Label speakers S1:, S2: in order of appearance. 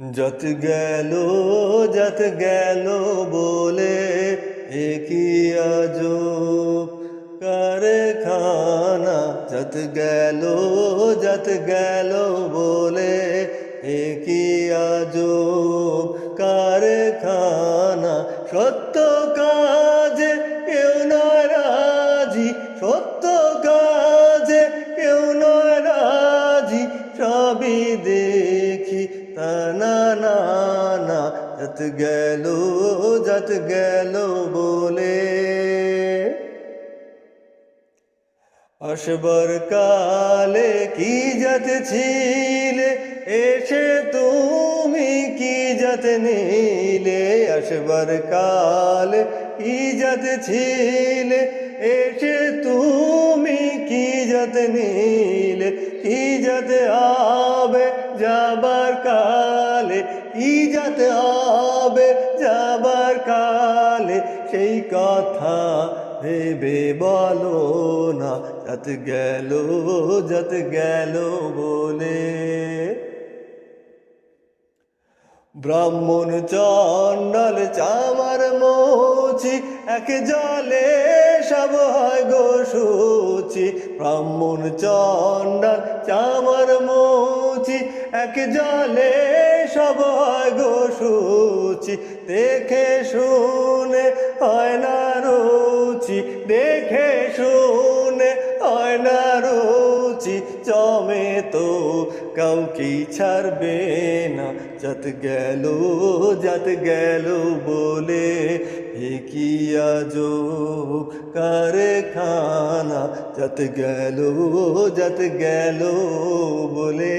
S1: যত গেল যত গেল বলে একই আজব কারখানা যত গেল যত গেল বলে একই আজব কারখানা সত্য কাজে কেউ নয় রাজি সত্য কাজে কেউ নয় রাজি সবই দেখি যত গেল যত গেল বলে। আসবার কালে কি যত ছিলে? এসে তুমি কি যত নিলে? আসবার কালে কি যত ছিলে? এসে তুমি কি যত নিলে? কি যত আবে যাবার কালে? কি যত আবে যাবার কালে? সেই কথা ভেবে বলো না যত গেল যত গেল বলে। ব্রাহ্মণ চণ্ডাল চামার মোচি এক জলে ব্রাহ্মণ চন্ডাল চামার মৌছি এক জলে সব গোসুচি। দেখে শুনে হয় না রুচি দেখে রুচি জমে তো কাউকে ছাড়বে না। যত গেল যত গেল বলে কি আজো কারখানা? যত গেল যত গেল বলে